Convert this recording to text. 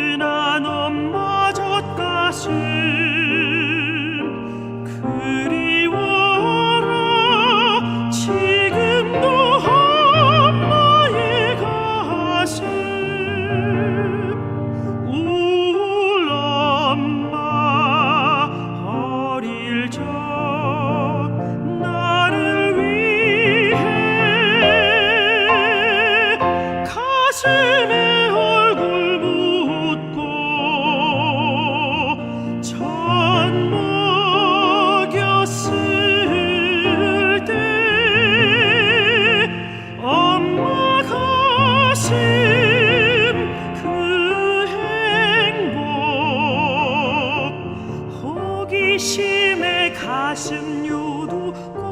지난 엄마 젖가슴 그리워라. 지금도 엄마의 가슴 울 엄마 어릴 적 호기심에 가슴 요도